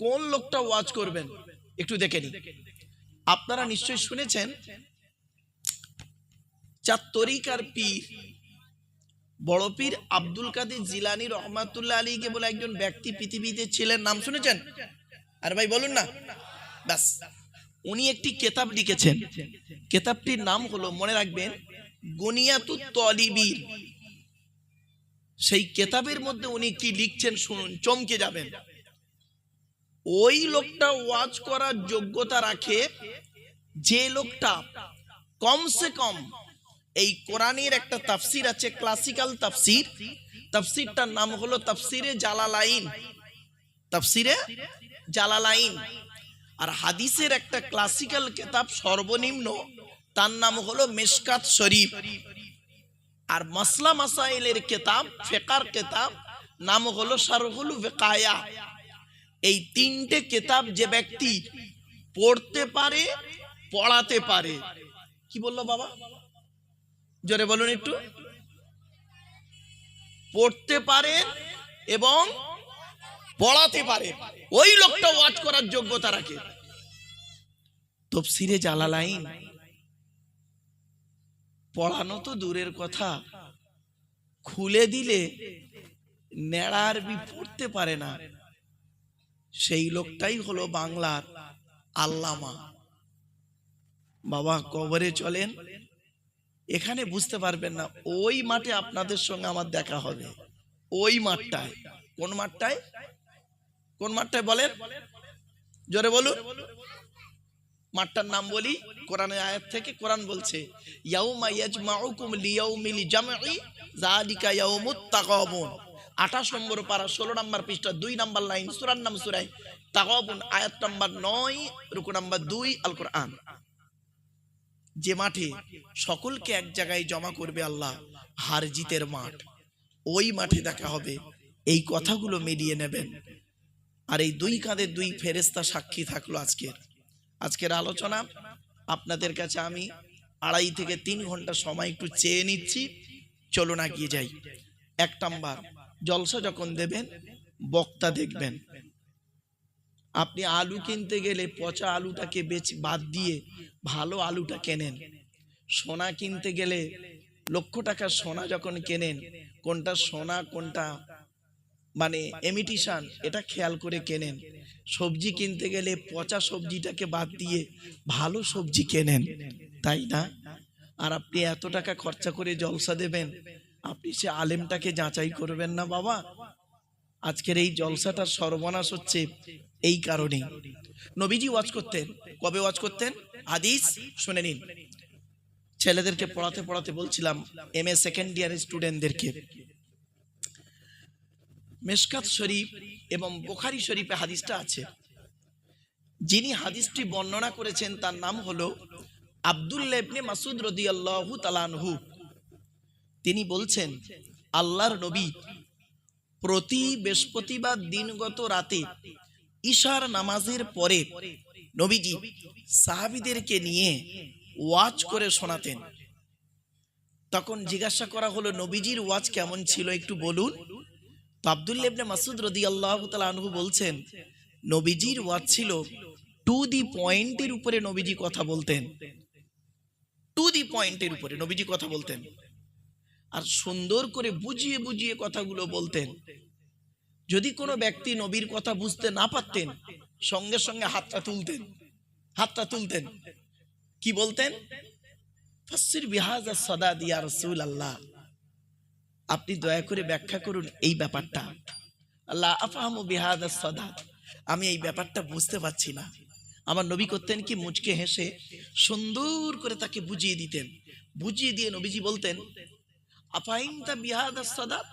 কোন লোকটা ওয়াজ করবেন? একটু দেখে নিন আপনারা নিশ্চয়ই শুনেছেন, চার তরিকার পীর, বড় পীর আব্দুল কাদের জিলানি রহমাতুল্লাহ আলীকে বলে একজন ব্যক্তি পৃথিবীতে ছিলেন। নাম শুনেছেন? আর ভাই, বলুন না। ব্যাস। উনি একটি কেতাব লিখেছেন। কেতাবটির নাম হলো, মনে রাখবেন গনিয়াতু তলিবির সেই কেতাবের মধ্যে উনি কি লিখছেন শুনুন, চমকে যাবেন। ওই লোকটা ওয়াজ করার যোগ্যতা রাখে যে লোকটা কমসে কম এই কোরআনের একটা তাফসির আছে ক্লাসিক্যাল তাফসির। তাফসিরটার নাম হলো তাফসিরে জালালাইন। তাফসিরে জালালাইন। আর হাদিসের একটা ক্লাসিক্যাল কেতাব সর্বনিম্ন, তার নাম হলো মেশকাত শরীফ। আর মাসলা মাসাইলের কেতাব, ফেকার কেতাব, নাম হলো শারহুল ফেকায়া এই তিনটে কেতাব যে ব্যক্তি পড়তে পারে, পড়াতে পারে। কি বলল বাবা? জোরে বলুন একটু। পড়তে পারে এবং পড়াতে পারে। ওই লোকটা ওয়াজ করার যোগ্যতা রাখে। তফসিরে জালালাইন। পড়ানো তো দূরের কথা। খুলে দিলে নেড়া আরবি পড়তে পারে না। সেই লোকটাই হলো বাংলার আল্লামা। বাবা, কবরে চলেন। এখানে বুঝতে পারবেন না, ওই মাঠে আপনাদের সঙ্গে আমার দেখা হবে। ওই মাঠটায়। কোন মাঠটায়? কোন মাঠটায় বলেন? জোরে বলুন। মাঠটার নাম বলি, কোরআনের আয়াত থেকে কোরআন বলছে, ইয়াউমা ইয়াজমাউকুম লিয়াউমিল জামঈ, যালিকা ইয়াউমুত তাকাবুন। 28 নম্বর পারা 16 নম্বর পৃষ্ঠা, দুই নম্বর লাইন, সূরার নাম সূরায় তাকাবুন আয়াত নম্বর নয়, রুকু নম্বর দুই, আল কোরআন। যে মাঠে সকলকে এক জায়গায় জমা করবে আল্লাহ, হার জিতের মাঠ, ওই মাঠে দেখা হবে, এই কথাগুলো মিলিয়ে নেবেন। আর এই দুই কাঁধে দুই ফেরেস্তা সাক্ষী থাকল আজকের। আজকের আলোচনা, আপনাদের কাছে আমি আড়াই থেকে তিন ঘণ্টা সময় একটু চেয়ে নিচ্ছি চলো না গিয়ে যাই। এক নাম্বার জলসা যখন দেবেন, বক্তা দেখবেন। আপনি আলু কিনতে গেলে পচা আলুটাকে বেচ বাদ দিয়ে ভালো আলুটা কেনেন। সোনা কিনতে গেলে লক্ষ টাকার সোনা যখন কেনেন, কোনটা সোনা, কোনটা মানে এমিটিশান, এটা খেয়াল করে কেনেন। সবজি কিনতে গেলে পচা সবজিটাকে বাদ দিয়ে ভালো সবজি কেনেন। তাই না? আর আপনি এত টাকা খরচা করে জলসা দেবেন আপনি সে আলেমটাকে যাচাই করবেন না বাবা। আজকের এই জলসাটার সর্বনাশ হচ্ছে এই কারণেই। নবীজি ওয়াজ করতেন। কবে ওয়াজ করতেন? হাদিস শুনে নিন। ছেলেদেরকে পড়াতে পড়াতে বলছিলাম, এম এ সেকেন্ড ইয়ারের স্টুডেন্টদেরকে। মেশকাত শরীফ এবং বোখারি শরীফে হাদিসটা আছে। যিনি হাদিসটি বর্ণনা করেছেন, তার নাম হলো আব্দুল্লাহ ইবনে মাসুদ রদিয়াল্লাহু তালানহু তিনি বলছেন, আল্লাহর নবী প্রতি বৃহস্পতিবার দিনগত রাতে ঈশার নামাজের পরে নবীজি সাহাবিদেরকে নিয়ে ওয়াজ করে শোনাতেন। তখন জিজ্ঞাসা করা হলো, নবীজির ওয়াজ কেমন ছিল একটু বলুন? তো আবদুল্লাহ ইবনে মাসুদ রাদিয়াল্লাহু তাআলা আনহু বলছেন, নবীজির ওয়াজ ছিল টু দি পয়েন্টের উপরে নবীজি কথা বলতেন। টু দি পয়েন্টের উপরে নবীজি কথা বলতেন। আর সুন্দর করে বুঝিয়ে বুঝিয়ে কথাগুলো বলতেন। যদি কোনো ব্যক্তি নবীর কথা বুঝতে না পারতেন, সঙ্গে সঙ্গে হাতটা তুলতেন হাতটা তুলতেন। কি বলতেন? বিহাজা সদা দিয়া রসুল আল্লাহ আপনি দয়া করে ব্যাখ্যা করুন এই ব্যাপারটা। আল্লাহ আফাহমু বিহাজা সদা আমি এই ব্যাপারটা বুঝতে পারছি না। আমার নবী করতেন কি মুচকে হেসে সুন্দর করে তাকে বুঝিয়ে দিতেন। বুঝিয়ে দিয়ে নবীজি বলতেন আফাইনতা বিহাদা সাদাত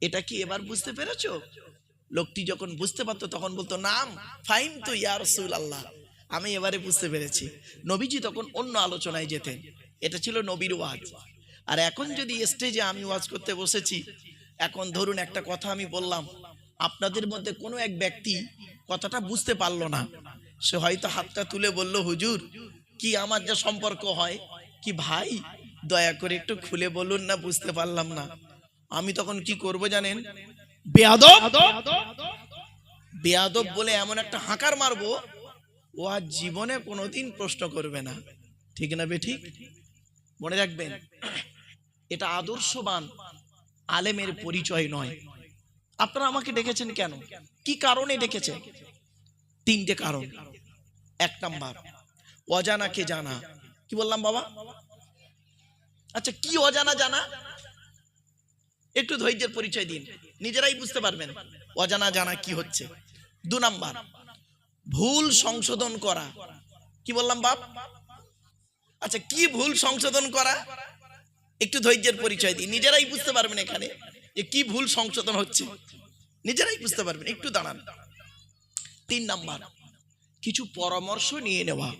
এটা কি এবার বুঝতে পেরেছ? লোকটি যখন বুঝতে পারতো, তখন বলতো, নাম ফাইন তো ইয়া রসুল আল্লাহ আমি এবারে বুঝতে পেরেছি। নবীজি তখন অন্য আলোচনায় যেতেন। এটা ছিল নবীর ওয়াজ। আর এখন যদি স্টেজে আমি ওয়াজ করতে বসেছি, এখন ধরুন একটা কথা আমি বললাম, আপনাদের মধ্যে কোনো এক ব্যক্তি কথাটা বুঝতে পারল না। সে হয়তো হাতটা তুলে বলল, হুজুর, কি আমার যা সম্পর্ক হয়? কি ভাই? দয়া করে একটু খুলে বলুন না, বুঝতে পারলাম না। আমি তখন কি করব জানেন? বেয়াদব! বেয়াদব বলে এমন একটা হাঁকার মারবো, ও আর জীবনে কোনোদিন প্রশ্ন করবে না। ঠিক না বে ঠিক? মনে রাখবেন, এটা আদর্শবান, আলেমের পরিচয় নয়। আপনারা আমাকে ডেকেছেন কেন? কি কারণে ডেকেছে? তিনটে কারণ। এক নাম্বার, অজানাকে জানা। কি বললাম বাবা? আচ্ছা কি অজানা জানা? একটু ধৈর্যের পরিচয় দিন। নিজেরাই বুঝতে পারবেন অজানা জানা কি হচ্ছে। দু নাম্বার, ভুল সংশোধন করা। কি বললাম, বাপ? আচ্ছা কি ভুল সংশোধন করা? একটু ধৈর্যের পরিচয় দিন। নিজেরাই বুঝতে পারবেন এখানে যে কি ভুল সংশোধন হচ্ছে। নিজেরাই বুঝতে পারবেন। একটু দাঁড়ান। তিন নাম্বার, কিছু পরামর্শ নিয়ে নেওয়া।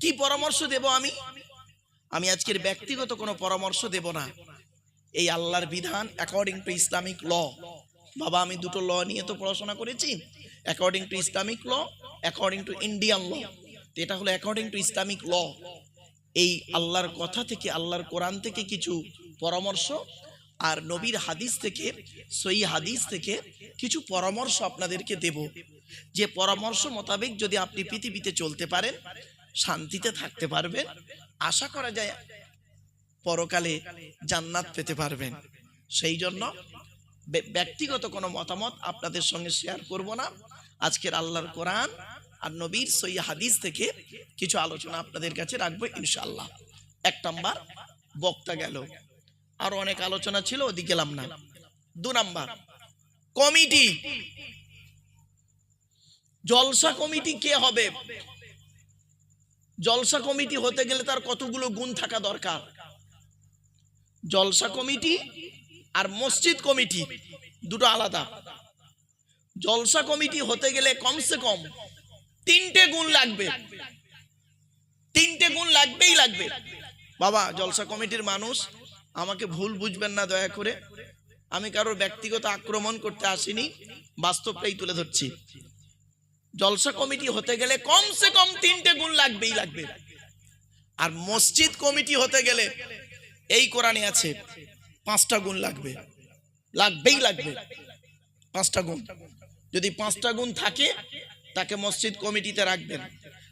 কি পরামর্শ দেব আমি? আমি আজকের ব্যক্তিগত কোনো পরামর্শ দেব না। এই আল্লাহর বিধান অ্যাকর্ডিং টু ইসলামিক ল বাবা, আমি দুটো ল নিয়ে তো পড়াশোনা করেছি। According to Islamic law according to Indian law তো এটা হলো অ্যাকর্ডিং টু ইসলামিক ল এই আল্লাহর কথা থেকে, আল্লাহর কোরআন থেকে কিছু পরামর্শ আর নবীর হাদিস থেকে সই হাদিস থেকে কিছু পরামর্শ আপনাদেরকে দেব। যে পরামর্শ মোতাবেক যদি আপনি পৃথিবীতে চলতে পারেন, শান্তিতে থাকতে পারবেন আশা করা যায় পরকালে জান্নাত পেতে পারবেন। সেই জন্য ব্যক্তিগত কোনো মতামত আপনাদের সঙ্গে শেয়ার করব না। আজকের আল্লাহর কোরআন আর নবীর সই হাদিস থেকে কিছু আলোচনা আপনাদের কাছে রাখব ইনশাল্লাহ এক নম্বর, বক্তা গেল। আর অনেক আলোচনা ছিল, ওদিকে গেলাম না। দু নাম্বার, কমিটি। জলসা কমিটি কে হবে? জলসা কমিটি হতে গেলে তার কতগুলো গুণ থাকা দরকার? জলসা কমিটি আর মসজিদ কমিটি দুটো আলাদা। জলসা কমিটি হতে গেলে কমসে কম তিনটে গুণ লাগবে। তিনটে গুণ লাগবেই লাগবে। বাবা, জলসা কমিটির মানুষ, আমাকে ভুল বুঝবেন না দয়া করে। আমি কারোর ব্যক্তিগত আক্রমণ করতে আসিনি, বাস্তবটাই তুলে ধরছি। জলসা কমিটি হতে গেলে কমসে কম তিনটে গুণ লাগবেই লাগবে। আর মসজিদ কমিটি হতে গেলে এই কোরআনে আছে পাঁচটা গুণ লাগবে। লাগবেই লাগবে। পাঁচটা গুণ। যদি পাঁচটা গুণ থাকে, তাকে মসজিদ কমিটিতে রাখবেন।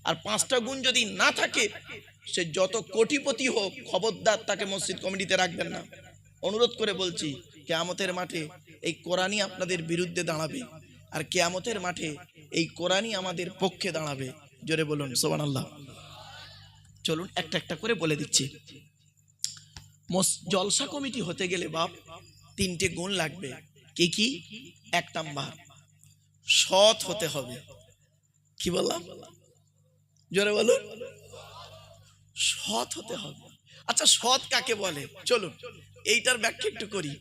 আর পাঁচটা গুণ যদি না থাকে, সে যত কোটিপতি হোক, খবরদার, তাকে মসজিদ কমিটিতে রাখবেন না। অনুরোধ করে বলছি, কেয়ামতের মাঠে এই কোরআনই আপনাদের বিরুদ্ধে দাঁড়াবে। আর কেয়ামতের মাঠে এই কোরআনই আমাদের পক্ষে দাঁড়াবে। জোরে বলুন সোবান আল্লাহ চলুন, একটা একটা করে বলে দিচ্ছি। জলসা কমিটি হতে গেলে বাপ, তিনটে গুণ লাগবে। কি কি? এক নাম্বার, সৎ হতে হবে। কি বললাম? জোরে বলুন। সৎ হতে হবে। আচ্ছা সৎ কাকে বলে? চলুন, এইটার ব্যাখ্যা একটু করি।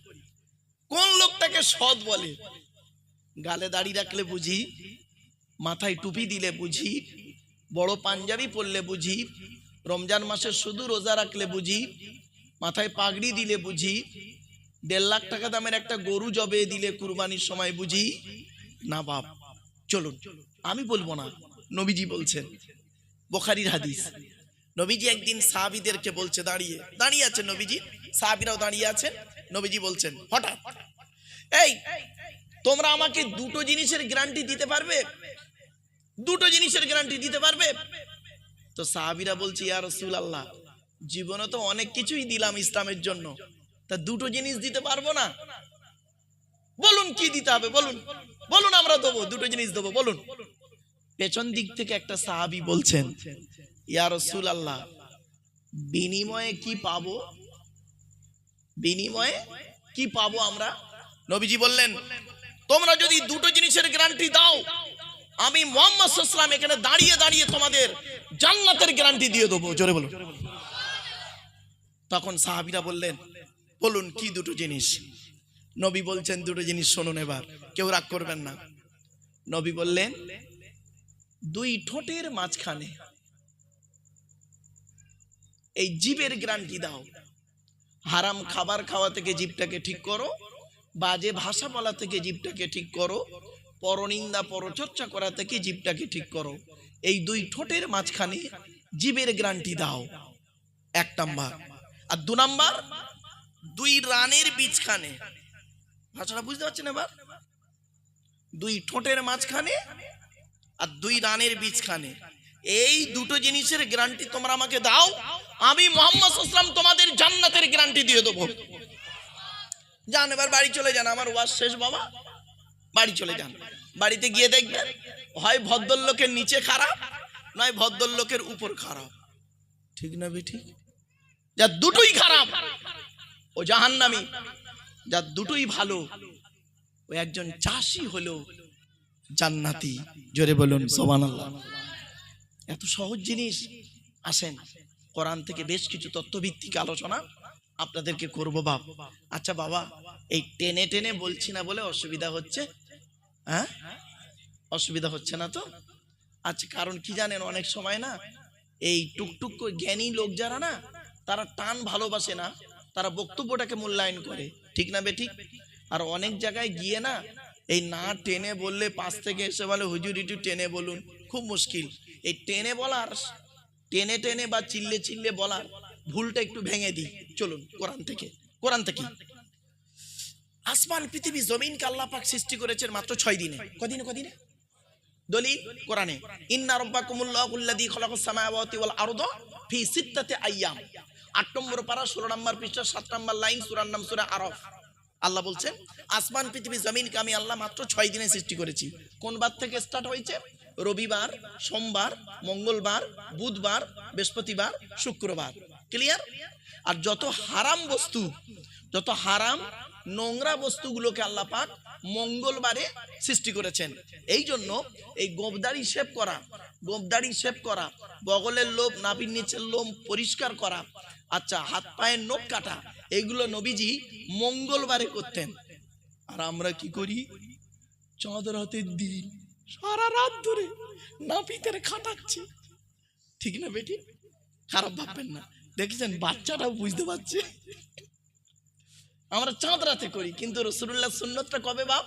কোন লোকটাকে সৎ বলে? গালে দাড়ি রাখলে বুঝি মাথায় টুপি দিলে বুঝি, বড় পাঞ্জাবি পরলে বুঝি, রমজান মাসে শুধু রোজা রাখলে বুঝি, মাথায় পাগড়ি দিলে বুঝি, দেড় লাখ টাকা দামের একটা গরু জবে দিলে কুরবানির সময় বুঝি, না বাপ, চলুন, আমি বলব না, নবীজি বলছেন, বোখারির হাদিস, নবীজি একদিন সাহাবিদেরকে বলছে, দাঁড়িয়ে দাঁড়িয়ে আছেন নবীজি, সাহাবিরাও দাঁড়িয়ে আছেন, নবীজি বলছেন, হঠাৎ, এই, তোমরা আমাকে দুটো জিনিসের গ্যারান্টি দিতে পারবে? দুটো জিনিসের গ্যারান্টি দিতে পারবে। তো সাহাবিরা বলছে, ইয়া রসুল আল্লাহ জীবনে তো অনেক কিছুই দিলাম ইসলামের জন্য। তা দুটো জিনিস দিতে পারব না? বলুন, কি দিতে হবে? বলুন বলুন আমরা দেবো, দুটো জিনিস দেবো, বলুন। পেছন দিক থেকে একটা সাহাবি বলছেন, ইয়া রসুল আল্লাহ বিনিময়ে কি পাবো? বিনিময়ে কি পাবো আমরা? নবীজি বললেন, তোমরা যদি দুটো জিনিসের গ্যারান্টি দাও আমি মোহাম্মদ সাল্লাম এখানে দাঁড়িয়ে দাঁড়িয়ে তোমাদের জান্নাতের গ্যারান্টি দিয়ে দেবো। জোরে বলুন। তখন সাহাবিরা বললেন, বলুন কি দুটো জিনিস? নবী বলছেন দুটো জিনিস শুনুন এবার। কেউ রাগ করবেন না। নবী বললেন, দুই ঠোঁটের মাঝখানে এই জীবের গ্যারান্টি দাও। হারাম খাবার খাওয়া থেকে জীবটাকে ঠিক করো, বাজে ভাষা বলা থেকে জীবটাকে ঠিক করো পরনিন্দা পরচর্চা করা থেকে জীবটাকে ঠিক করো। এই দুই ঠোঁটের মাঝখানে জীবের গ্যারান্টি দাও। এক নাম্বার। আর দু নাম্বার, দুই রানের বীজখানে। ভাষাটা বুঝতে পারছেন এবার? দুই ঠোঁটের মাঝখানে আর দুই রানের বীজখানে। এই দুটো জিনিসের গ্যারান্টি তোমরা আমাকে দাও, আমি মোহাম্মদ ইসলাম তোমাদের জান্নাতের গ্যারান্টি দিয়ে দেবো। যান, এবার বাড়ি চলে যান। আমার ওয়াজ শেষ, বাবা। বাড়ি চলে যান। বাড়িতে গিয়ে দেখবেন, হয় ভদ্রলোকের নিচে খারাপ, নয় ভদ্রলোকের উপর খারাপ। ঠিক না বে ঠিক যা দুটোই খারাপ। ও জাহান্নামি, যা দুটোই ভালো। ও একজন চাষি হলো জান্নাতি। জোরে বলুন সোমান এত সহজ জিনিস। আসেন, কোরআন থেকে বেশ কিছু তত্ত্বভিত্তিক আলোচনা আপনাদেরকে করব বাপ। আচ্ছা বাবা, এই টেনে টেনে বলছি না বলে অসুবিধা হচ্ছে। হ্যাঁ? অসুবিধা হচ্ছে না তো? আচ্ছা কারণ কি জানেন, অনেক সময় না এই টুকটুক জ্ঞানী লোক যারা না, তারা টান ভালোবাসে না, তারা বক্তব্যটাকে মূল্যায়ন করে। ঠিক না বেঠিক আর অনেক জায়গায় গিয়ে না এই না টেনে বললে পাশ থেকে এসে বলে, হুজুর, একটু টেনে বলুন। খুব মুশকিল। এই টেনে বলার, টেনে টেনে বা চিল্লে চিল্লে বলার ভুলটা একটু ভেঙে দিই। চলুন, কোরআন থেকে। কোরআন থেকে আসমান, পৃথিবী, জমিনকে আল্লাহ পাক সৃষ্টি করেছেন মাত্র ছয় দিনে। কদিনে কদিনে? দলিল, কোরআনে, ইন্না রাব্বাকুমুল্লাহুল্লাযী খালাকাস সামাওয়াতি ওয়াল আরদা ফি সিত্তাতি আইয়াম। 8 নম্বর পারা 16 নম্বর পৃষ্ঠা 7 নম্বর লাইন, সূরার নাম সূরা আরফ। আল্লাহ বলছেন, আসমান, পৃথিবী, জমিনকে আমি আল্লাহ মাত্র 6 দিনে সৃষ্টি করেছি। কোন বার থেকে স্টার্ট হয়েছে? রবিবার, সোমবার, মঙ্গলবার, বুধবার, বৃহস্পতিবার, শুক্রবার। ক্লিয়ার আর যত হারাম বস্তু, যত হারাম নোংরা বস্তুগুলোকে আল্লাহ পাক মঙ্গলবারে সৃষ্টি করেছেন। এই জন্য এই গোবদাড়ি শেপ করা গোবদাড়ি শেপ করা, বগলের লোভ, নাভির নিচের লোম পরিষ্কার করা আচ্ছা হাত পায়ের নোখ কাটা, এগুলো নবীজি মঙ্গলবারে করতেন। আর আমরা কি করি? চাঁদ রাতের দিন সারা রাত ধরে নাপিতের খাটাচ্ছি ঠিক না বেটি? খারাপ ভাববেন না। দেখেছেন বাচ্চাটাও বুঝতে পারছে। আমরা চাঁদ রাতে করি, কিন্তু রসুল্লাহ সুন্নতটা কবে বাপ?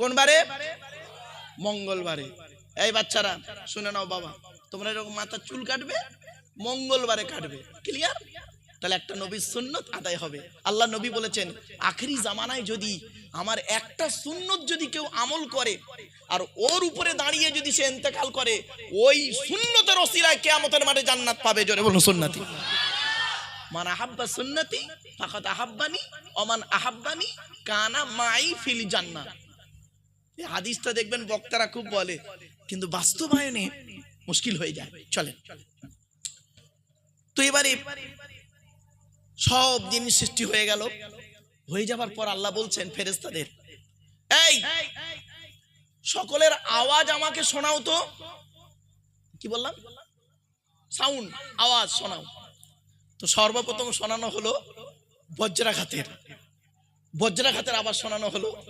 কোন বারে? মঙ্গলবারে। এই বাচ্চারা, শুনে নাও বাবা, তোমরা এরকম মাথার চুল কাটবে, মঙ্গলবারে কাটবে। ক্লিয়ার তাহলে একটা নবীর সুন্নত আদায় হবে। আল্লাহ নবী বলেছেন, আখরি জামানায় যদি আমার একটা সুন্নত যদি কেউ আমল করে, আর ওর উপরে দাঁড়িয়ে যদি সে ইন্তেকাল করে, ওই সুন্নতের ওসিলায় কেয়ামতের মাঠে জান্নাত পাবে। জোরে বলুন, সুন্নাতি। মান আহাব্বা সুন্নতি ফাকাত আহাব্বানি অমান আহাব্বানি, কানা মাই ফিল জান্নাত। এই হাদিসটা দেখবেন বক্তারা খুব বলে, কিন্তু বাস্তবায়নে মুশকিল হয়ে যায়। চলেন। তো এবারে সব জিনিস সৃষ্টি হয়ে গেল। হয়ে যাবার পর আল্লাহ বলছেন ফেরেস্তাদের এই, সকলের আওয়াজ আমাকে শোনাও তো। কি বললাম? সাউন্ড, আওয়াজ শোনাও। তো সর্বপ্রথম শোনানো হলো বজ্রাঘাতের। বজ্রাঘাতের আওয়াজ শোনানো হলো।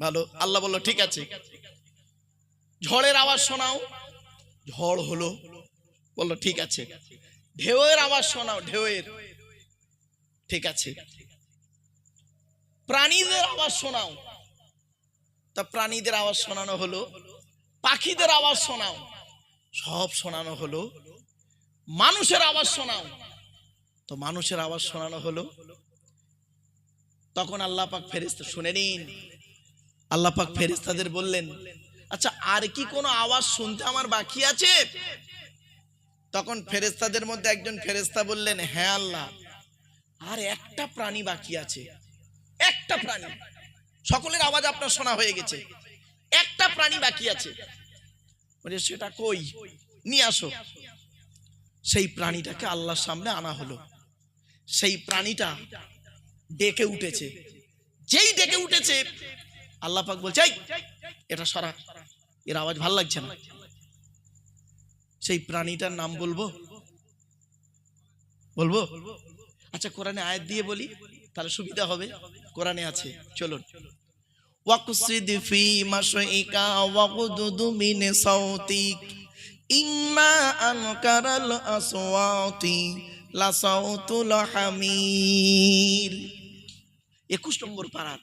ভালো, আল্লাহ বলল, ঠিক আছে। ঝড়ের আওয়াজ শোনাও। ঝড় হলো। বলল, ঠিক আছে। ঢেউয়ের আওয়াজ শোনাও, ঢেউয়ের। ঠিক আছে। প্রাণীদের আওয়াজ শোনাও। তা প্রাণীদের আওয়াজ শোনানো হলো। পাখিদের আওয়াজ শোনাও। সব শোনানো হলো। মানুষের আওয়াজ শোনাও। তো মানুষের আওয়াজ শোনানো হলো। তখন আল্লাহ পাক ফেরেস্তা শুনে নিন। আল্লাহ পাক ফেরেস্তাদের বললেন আচ্ছা আর কি কোনো আওয়াজ শুনতে আমার বাকি আছে? তখন ফেরেস্তাদের মধ্যে একজন ফেরেস্তা বললেন হ্যাঁ আল্লাহ, আর একটা প্রাণী বাকি আছে। একটা প্রাণী। সকলের আওয়াজ আপনার শোনা হয়ে গেছে। একটা প্রাণী বাকি আছে। সেটা কই? নিয়ে আসো। সেই প্রাণীটাকে আল্লাহর সামনে আনা হলো। সেই প্রাণীটা ডেকে উঠেছে। যেই ডেকে উঠেছে আল্লাহ পাক বলছে "এই, এটা সরা। এর আওয়াজ ভালো লাগছে না? সেই প্রাণীটার নাম বলব? বলব? আচ্ছা কোরআনে আয়াত দিয়ে বলি তাহলে সুবিধা হবে। কোরআনে আছে চলুন। ওয়াকসিদ ফি মাশইকা ওয়াগদুদ মিন সাউতিক ইন্না আনকারাল আসওয়াতি একুশ নম্বর পারার,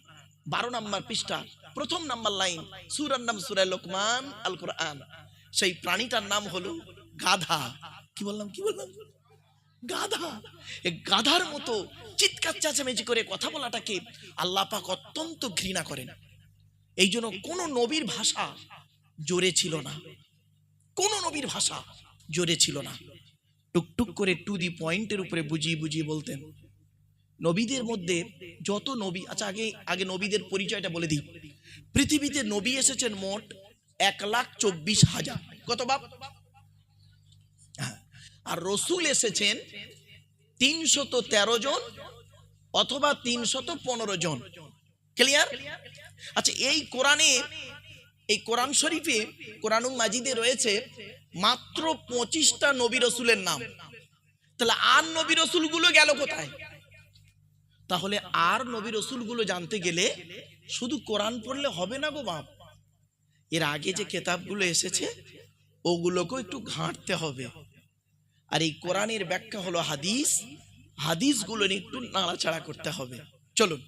বারো নম্বর পৃষ্ঠা, প্রথম নাম্বার লাইন, সুরার নাম সুরায় লোকমান আল কোরআন। সেই প্রাণীটার নাম হলো গাধা। কি বললাম কি বললাম? গাধা। এ গাধার মতো চিৎকার, চেঁচামেচি করে কথা বলাটাকে আল্লাহ অত্যন্ত ঘৃণা করেন। এই জন্য কোনো নবীর ভাষা জোরে ছিল না। কোনো নবীর ভাষা জোরে ছিল না। টুকটুক করে টু দি পয়েন্টের উপরে বুঝিয়ে বুঝিয়ে বলতেন। নবীদের মধ্যে যত নবী আচ্ছা আগে আগে নবীদের পরিচয়টা বলে দিই। পৃথিবীতে নবী এসেছেন মোট এক লাখ চব্বিশ হাজার। কত বাপ? হ্যাঁ। আর রসুল এসেছেন তিনশত তেরো জন অথবা তিনশত পনেরো জন। ক্লিয়ার? আচ্ছা এই কোরআনে এই কোরআন শরীফে, কোরআনুল মাজিদে রয়েছে মাত্র পঁচিশটা নবী রসুলের নাম। তাহলে আর নবী রসুলগুলো গেল কোথায়? তাহলে আর নবী রসুলগুলো জানতে গেলে শুধু কোরআন পড়লে হবে না গো বাপ। এর আগে যে কেতাবগুলো এসেছে, ওগুলোকেও একটু ঘাঁটতে হবে। আর এই কোরআনের ব্যাখ্যা হলো হাদিস, হাদিসগুলো নিয়ে একটু নাড়াচাড়া করতে হবে। চলুন।